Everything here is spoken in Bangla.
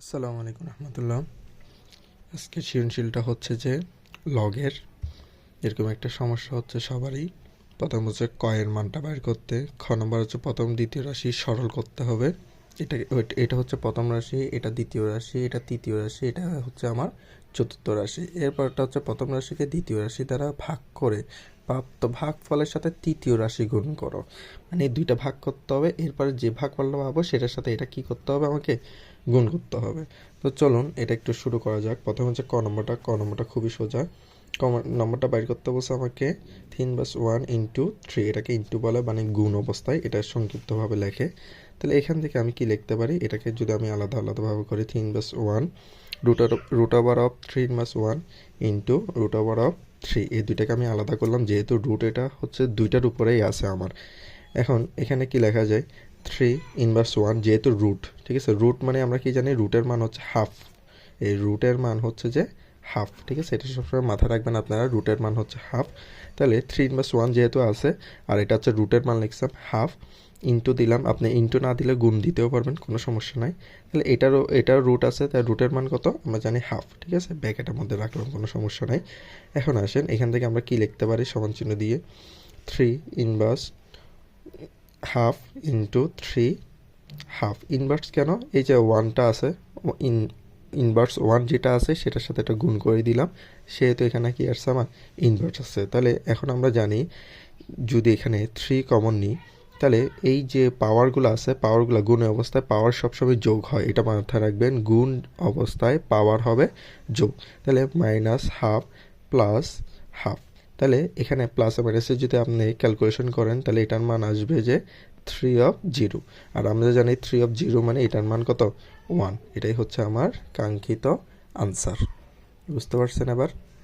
আসসালামু আলাইকুম রহমতুল্লাহ। আজকে সৃজনশীলটা হচ্ছে যে লগের এরকম একটা সমস্যা হচ্ছে সবারই। প্রথম হচ্ছে কয়ের মানটা বের করতে, খ নম্বর হচ্ছে প্রথম, দ্বিতীয় রাশি সরল করতে হবে। এটা এটা হচ্ছে প্রথম রাশি, এটা দ্বিতীয় রাশি, এটা তৃতীয় রাশি, এটা হচ্ছে আমার চতুর্থ রাশি। এরপরটা হচ্ছে প্রথম রাশিকে দ্বিতীয় রাশি দ্বারা ভাগ করে প্রাপ্ত ভাগ ফলের সাথে তৃতীয় রাশি গুণ করো। মানে দুইটা ভাগ করতে হবে, এরপরে যে ভাগ ফলটা পাবো সেটার সাথে এটা কি করতে হবে, আমাকে গুণ করতে হবে। তো চলুন, এটা একটু শুরু করা যাক। প্রথমে হচ্ছে ক নম্বরটা ক নম্বরটা খুবই সোজা। ক নম্বরটা বাইর করতে বলছে আমাকে, তিন বাস ওয়ান ইন্টু থ্রি এটাকে ইন্টু বলে মানে গুণ অবস্থায়, এটা সংক্ষিপ্তভাবে লেখে। তাহলে এখান থেকে আমি কি লিখতে পারি? এটাকে যদি আমি আলাদা আলাদাভাবে করি, তিন বাস one root root over of three mass one into root over of three এই দুইটাকে আমি আলাদা করলাম, যেহেতু রুট এটা হচ্ছে দুইটার উপরেই আছে আমার। এখন এখানে কি লেখা যায়? থ্রি ইনভার্স ওয়ান যেহেতু রুট ঠিক আছে? রুট মানে আমরা কি জানি? রুটের মান হচ্ছে হাফ এই রুটের মান হচ্ছে যে হাফ, ঠিক আছে? এটা সবসময় মাথায় রাখবেন আপনারা, রুটের মান হচ্ছে হাফ। তাহলে থ্রি ইনভার্স ওয়ান যেহেতু আছে, আর এটা হচ্ছে রুটের মান লিখলাম হাফ ইন্টু দিলাম। আপনি ইন্টু না দিলে গুণ দিতেও পারবেন, কোনো সমস্যা নাই। তাহলে এটারও এটারও রুট আছে তাই রুটের মান কত? আমরা জানি হাফ, ঠিক আছে? ব্যাকেটের মধ্যে রাখলাম, কোনো সমস্যা নাই। এখন আসেন, এখান থেকে আমরা কি লিখতে পারি? সমান চিহ্ন দিয়ে three inverse half into three half inverse কেন? এই যে ওয়ানটা আছে ইন ইনভার্স ওয়ান যেটা আছে, সেটার সাথে একটা গুণ করে দিলাম। সেহেতু এখানে কি আসছে আমার ইনভার্স আছে। তাহলে এখন আমরা জানি, যদি এখানে থ্রি কমন নিই, তাহলে এই যে পাওয়ারগুলো আছে পাওয়ারগুলো গুণের অবস্থায় পাওয়ার সবসময় যোগ হয়। এটা মাথায় রাখবেন, গুণ অবস্থায় পাওয়ার হবে যোগ। তাহলে মাইনাস হাফ প্লাস হাফ তাহলে এখানে প্লাস মাইনাসে যদি আপনি ক্যালকুলেশন করেন, তাহলে এটার মান আসবে যে থ্রি অফ জিরো আর আমরা জানি থ্রি অফ জিরো মানে এটার মান কত? ওয়ান এটাই হচ্ছে আমার কাঙ্ক্ষিত আনসার বুঝতে পারছেন এবার?